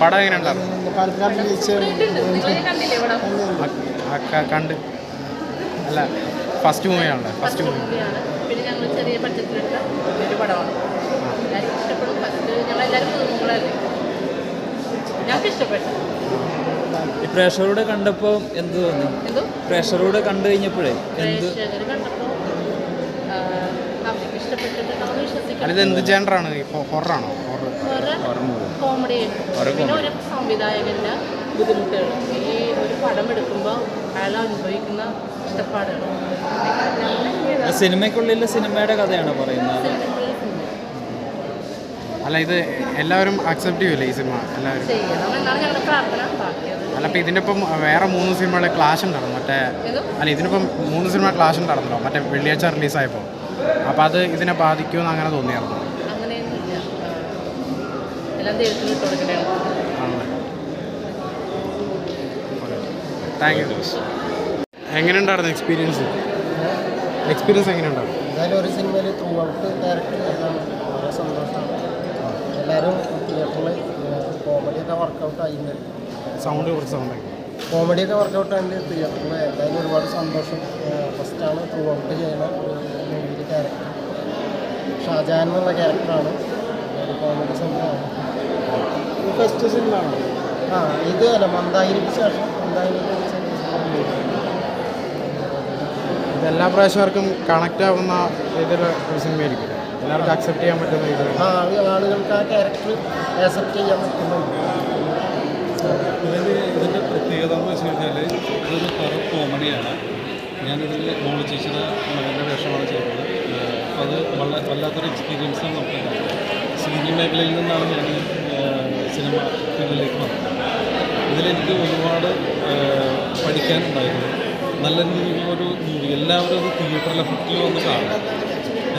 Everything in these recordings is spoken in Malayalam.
പടം എങ്ങനെ ഉണ്ടായിരുന്നു? കണ്ട്. അല്ല ഫസ്റ്റ് മൂവിയാണ് ഫസ്റ്റ് മൂവി മൂവിയാണ് പിന്നെ ഞങ്ങൾ ചെറിയ ഒരു പടമാണ്. ഇഷ്ടപ്പെടും. ഫസ്റ്റ് ഞങ്ങളെല്ലാവരും പുതുമുകളല്ലേ ഞങ്ങൾക്ക് ഇഷ്ടപ്പെട്ടു. ഈ പ്രേക്ഷകരോട് കണ്ടപ്പോൾ എന്ത് തോന്നി? പ്രേക്ഷകരോട് കണ്ടു കഴിഞ്ഞപ്പോഴേ എന്ത്? കണ്ടപ്പോൾ ഇഷ്ടപ്പെട്ടിട്ടുണ്ടെന്ന് അല്ല വിശ്വസിക്കുന്നു ഇത് എന്ത് ജനറാണ് ഇപ്പോൾ ഹൊറാണോ ഹൊറർ കോമഡി പിന്നെ ഒരു സംവിധായകന്റെ ബുദ്ധിമുട്ടുകൾ ഈ ഒരു പടം എടുക്കുമ്പോൾ അയാൾ അനുഭവിക്കുന്ന കഷ്ടപ്പാടുകൾ ആ സിനിമയ്ക്കുള്ളിലെ സിനിമയുടെ കഥയാണ് പറയുന്നത്? അല്ല ഇത് എല്ലാവരും അക്സെപ്റ്റ് ചെയ്യൂലേ ഈ സിനിമ? എല്ലാവരും. അല്ല അപ്പൊ ഇതിന്റെ ഇപ്പം വേറെ മൂന്ന് സിനിമകളെ ക്ലാഷ് ഉണ്ടായിരുന്നു. മറ്റേ അല്ല ഇതിനിപ്പം മൂന്ന് സിനിമ ക്ലാഷ് ഉണ്ടായിരുന്നല്ലോ. മറ്റേ വെള്ളിയാഴ്ച റിലീസായപ്പോൾ അപ്പോൾ അത് ഇതിനെ ബാധിക്കുമെന്ന് അങ്ങനെ തോന്നിയായിരുന്നു. താങ്ക് യു എങ്ങനെയുണ്ടായിരുന്നു എക്സ്പീരിയൻസ് എക്സ്പീരിയൻസ് എങ്ങനെയുണ്ടായിരുന്നു എന്തായാലും ഒരു സിനിമയിൽ ത്രൂ ഔട്ട് ക്യാരക്ടർ ചെയ്താണ് വളരെ സന്തോഷമാണ്. എല്ലാവരും തിയേറ്ററിൽ കോമഡിയൊക്കെ വർക്കൗട്ട് സൗണ്ട് കുറച്ച് സൗണ്ട് കോമഡിയൊക്കെ വർക്കൗട്ട് ആണ് തിയേറ്ററിൽ എന്തായാലും ഒരുപാട് സന്തോഷം. ഫസ്റ്റ് ആണ് ത്രൂ ഔട്ട് ചെയ്യുന്ന ഒരു ക്യാരക്ടർ ഷാജാൻ എന്നുള്ള ക്യാരക്ടറാണ് ഒരു കോമഡി സംഭവമാണ് ഫസ്റ്റ് ആണ്. ആ ഇത് അല്ല മന്ദായിരിക്ക് ശേഷം മന്ദായിരിക്ക് എല്ലാ പ്രാവശ്യവർക്കും കണക്റ്റ് ആവുന്ന രീതിയിലുള്ള ഒരു സിനിമയായിരിക്കും എല്ലാവർക്കും അക്സെപ്റ്റ് ചെയ്യാൻ പറ്റുന്ന രീതിയിൽ ആ ആൾ ആളുകൾക്ക് ആ ക്യാരക്ടർ ആക്സെപ്റ്റ് ചെയ്യാൻ പറ്റുന്നുണ്ട്. പ്രത്യേകത എന്ന് വെച്ച് കഴിഞ്ഞാൽ ഇതൊരു ഹൊറർ കോമഡിയാണ്. ഞാനിതിൽ മോൾ ചേച്ചിയുടെ മകന്റെ വേഷമാണ് ചെയ്തത്. അപ്പോൾ അത് വളരെ വല്ലാത്തൊരു എക്സ്പീരിയൻസാണ് നമുക്ക് സിനിമ മേഖലയിൽ നിന്നാണ് ഞാൻ സിനിമ ഫീൽഡിലേക്ക് വന്നത്. ഇതിലെനിക്ക് ഒരുപാട് പഠിക്കാനുണ്ടായിരുന്നു നല്ല രീതിയിലുള്ളൊരു മൂവി എല്ലാവരും അത് തിയേറ്ററിൽ എഫക്റ്റിൽ വന്ന് കാണും.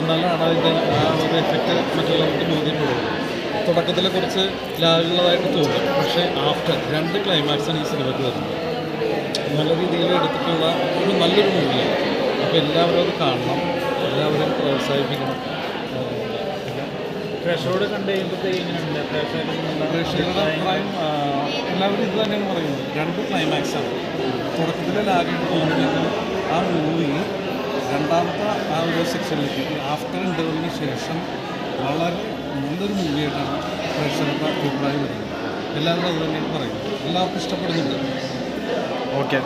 എന്നാലാണ് അതിന്റെ ആ ഒരു എഫക്റ്റ് മറ്റുള്ളവർക്ക് ബോധ്യപ്പെടുന്നത്. തുടക്കത്തിൽ കുറച്ച് ലാഗുള്ളതായിട്ട് തോന്നും. പക്ഷേ ആഫ്റ്റർ രണ്ട് ക്ലൈമാക്സാണ് ഈ സിനിമയ്ക്ക് വരുന്നത്. നല്ല രീതിയിൽ എടുത്തിട്ടുള്ള ഒരു നല്ലൊരു മൂവിയാണ് അപ്പോൾ എല്ലാവരും അത് കാണണം. എല്ലാവരും പ്രോത്സാഹിപ്പിക്കണം. പ്രേക്ഷകരോട് കണ്ടു കഴിയുമ്പോഴത്തേക്ക് എങ്ങനെയുണ്ട്? പ്രേക്ഷകരുടെ അഭിപ്രായം? എല്ലാവരും ഇത് തന്നെയാണ് പറയുന്നത്. രണ്ട് ക്ലൈമാക്സാണ് തുടക്കത്തിലെ ലാഗായിട്ട് തോന്നുന്നത് ആ മൂവി രണ്ടാമത്തെ ആ ഒരു സെക്ഷനിലേക്ക് ആഫ്റ്റർ ഇന്റർവ്യൂവിന് ശേഷം വളരെ നല്ലൊരു മൂവിയായിട്ടാണ് പ്രേക്ഷകരുടെ അഭിപ്രായം വരുന്നത്. എല്ലാവരും അത് തന്നെയാണ് പറയുന്നത്. എല്ലാവർക്കും ഇഷ്ടപ്പെടുന്നുണ്ട്. ഓക്കെ